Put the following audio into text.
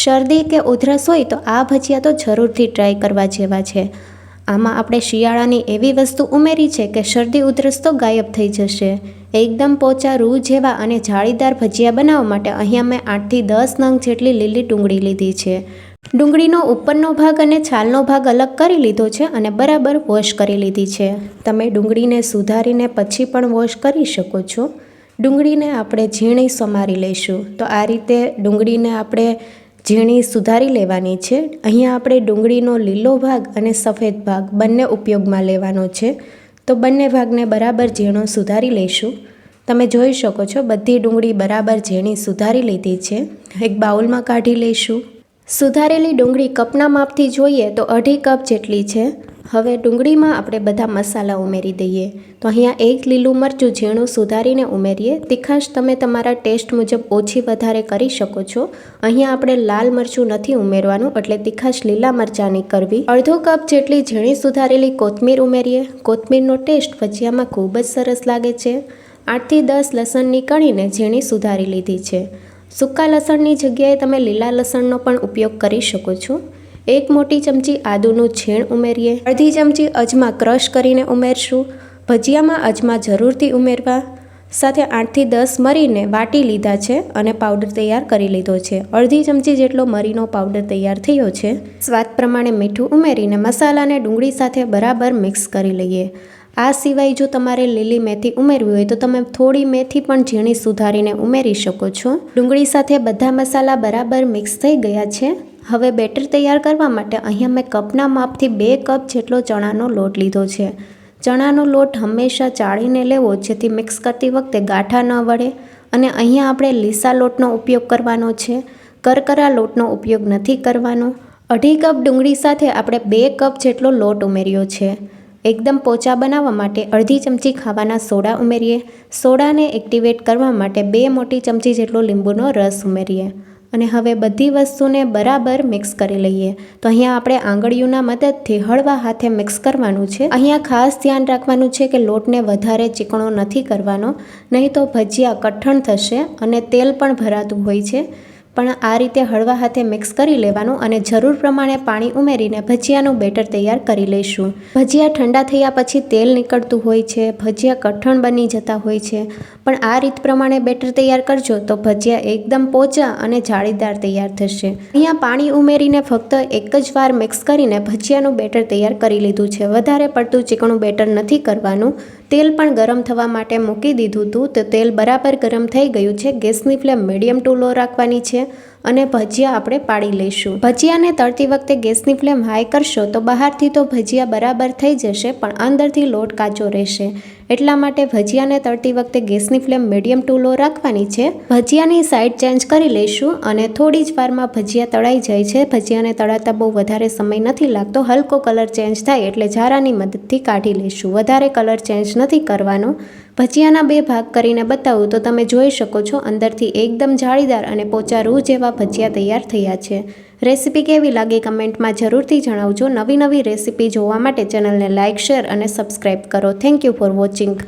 શરદી કે ઉધરસ હોય તો આ ભજીયા તો જરૂરથી ટ્રાય કરવા જેવા છે. આમાં આપણે શિયાળાની એવી વસ્તુ ઉમેરી છે કે શરદી ઉધરસ તો ગાયબ થઈ જશે. એકદમ પોચા રૂ જેવા અને જાળીદાર ભજીયા બનાવવા માટે અહીંયા મેં આઠથી દસ નંગ જેટલી લીલી ડુંગળી લીધી છે. ડુંગળીનો ઉપરનો ભાગ અને છાલનો ભાગ અલગ કરી લીધો છે અને બરાબર વોશ કરી લીધી છે. તમે ડુંગળીને સુધારીને પછી પણ વોશ કરી શકો છો. ડુંગળીને આપણે ઝીણી સમારી લઈશું. તો આ રીતે ડુંગળીને આપણે ઝીણી સુધારી લેવાની છે. અહીંયા આપણે ડુંગળીનો લીલો ભાગ અને સફેદ ભાગ બંને ઉપયોગમાં લેવાનો છે. તો બંને ભાગને બરાબર ઝીણો સુધારી લઈશું. તમે જોઈ શકો છો, બધી ડુંગળી બરાબર ઝીણી સુધારી લીધી છે. એક બાઉલમાં કાઢી લઈશું. સુધારેલી ડુંગળી કપના માપથી જોઈએ તો અઢી કપ જેટલી છે. હવે ડુંગળીમાં આપણે બધા મસાલા ઉમેરી દઈએ. તો અહીંયા એક લીલું મરચું ઝીણું સુધારીને ઉમેરીએ. તીખાશ તમે તમારા ટેસ્ટ મુજબ ઓછી વધારે કરી શકો છો. અહીંયા આપણે લાલ મરચું નથી ઉમેરવાનું, એટલે તીખાશ લીલા મરચાંની કરવી. અડધો કપ જેટલી ઝીણી સુધારેલી કોથમીર ઉમેરીએ. કોથમીરનો ટેસ્ટ ભજીયામાં ખૂબ જ સરસ લાગે છે. આઠથી દસ લસણની કણીને ઝીણી સુધારી લીધી છે. સૂકા લસણની જગ્યાએ તમે લીલા લસણનો પણ ઉપયોગ કરી શકો છો. એક મોટી ચમચી આદુનું છીણ ઉમેરીએ. અડધી ચમચી અજમા ક્રશ કરીને ઉમેરશું. ભજીયામાં અજમા જરૂરથી ઉમેરવા. સાથે આઠથી દસ મરીને વાટી લીધા છે અને પાવડર તૈયાર કરી લીધો છે. અડધી ચમચી જેટલો મરીનો પાવડર તૈયાર થયો છે. સ્વાદ પ્રમાણે મીઠું ઉમેરીને મસાલાને ડુંગળી સાથે બરાબર મિક્સ કરી લઈએ. આ સિવાય જો તમારે લીલી મેથી ઉમેરવી હોય તો તમે થોડી મેથી પણ ઝીણી સુધારીને ઉમેરી શકો છો. ડુંગળી સાથે બધા મસાલા બરાબર મિક્સ થઈ ગયા છે. હવે બેટર તૈયાર કરવા માટે અહીંયા મેં કપના માપથી બે કપ જેટલો ચણાનો લોટ લીધો છે. ચણાનો લોટ હંમેશા ચાળીને લેવો જેથી મિક્સ કરતી વખતે ગાંઠા ન વળે અને અહીંયા આપણે લીસા લોટનો ઉપયોગ કરવાનો છે. કરકરા લોટનો ઉપયોગ નથી કરવાનો. અઢી કપ ડુંગળી સાથે આપણે બે કપ જેટલો લોટ ઉમેર્યો છે. એકદમ પોચા બનાવવા માટે અડધી ચમચી ખાવાના સોડા ઉમેરીએ. સોડાને એક્ટિવેટ કરવા માટે બે મોટી ચમચી જેટલો લીંબુનો રસ ઉમેરીએ. અને હવે બધી વસ્તુને બરાબર મિક્સ કરી લઈએ. તો અહીંયા આપણે આંગળીઓના મદદથી હળવા હાથે મિક્સ કરવાનું છે. અહીંયા ખાસ ધ્યાન રાખવાનું છે કે લોટને વધારે ચીકણો નથી કરવાનો, નહીં તો ભજીયા કઠણ થશે અને તેલ પણ ભરાતું હોય છે. પણ આ રીતે હળવા હાથે મિક્સ કરી લેવાનું અને જરૂર પ્રમાણે પાણી ઉમેરીને ભજીયાનું બેટર તૈયાર કરી લઈશું. ભજીયા ઠંડા થયા પછી તેલ નીકળતું હોય છે, ભજીયા કઠણ બની જતા હોય છે. પણ આ રીત પ્રમાણે બેટર તૈયાર કરજો તો ભજીયા એકદમ પોચા અને જાળીદાર તૈયાર થશે. અહીંયા પાણી ઉમેરીને ફક્ત એક જ વાર મિક્સ કરીને ભજીયાનું બેટર તૈયાર કરી લીધું છે. વધારે પડતું ચીકણું બેટર નથી કરવાનું. તેલ પણ ગરમ થવા માટે મૂકી દીધું હતું તો તેલ બરાબર ગરમ થઈ ગયું છે. ગેસની ફ્લેમ મીડિયમ ટુ લો રાખવાની છે. અને ભજીયા આપણે પાડી લઈશું. ભજીયાને તળતી વખતે ગેસની ફ્લેમ હાઈ કરશો તો બહારથી તો ભજીયા બરાબર થઈ જશે, પણ અંદરથી લોટ કાચો રહેશે. એટલા માટે ભજીયાને તળતી વખતે ગેસની ફ્લેમ મીડિયમ ટુ લો રાખવાની છે. ભજીયાની સાઈડ ચેન્જ કરી લઈશું અને થોડી જ વારમાં ભજીયા તળાઈ જાય છે. ભજીયાને તળાતા બહુ વધારે સમય નથી લાગતો. હલકો કલર ચેન્જ થાય એટલે ઝારાની મદદથી કાઢી લઈશું. વધારે કલર ચેન્જ નથી કરવાનો. ભજીયાના બે ભાગ કરીને બતાવું તો તમે જોઈ શકો છો, અંદરથી એકદમ જાળીદાર અને પોચા રૂ જેવા ભજીયા તૈયાર થયા છે. રેસીપી કેવી લાગી કમેન્ટમાં જરૂરથી જણાવજો. નવી નવી રેસીપી જોવા માટે ચેનલને લાઇક શેર અને સબસ્ક્રાઈબ કરો. Thank you for watching.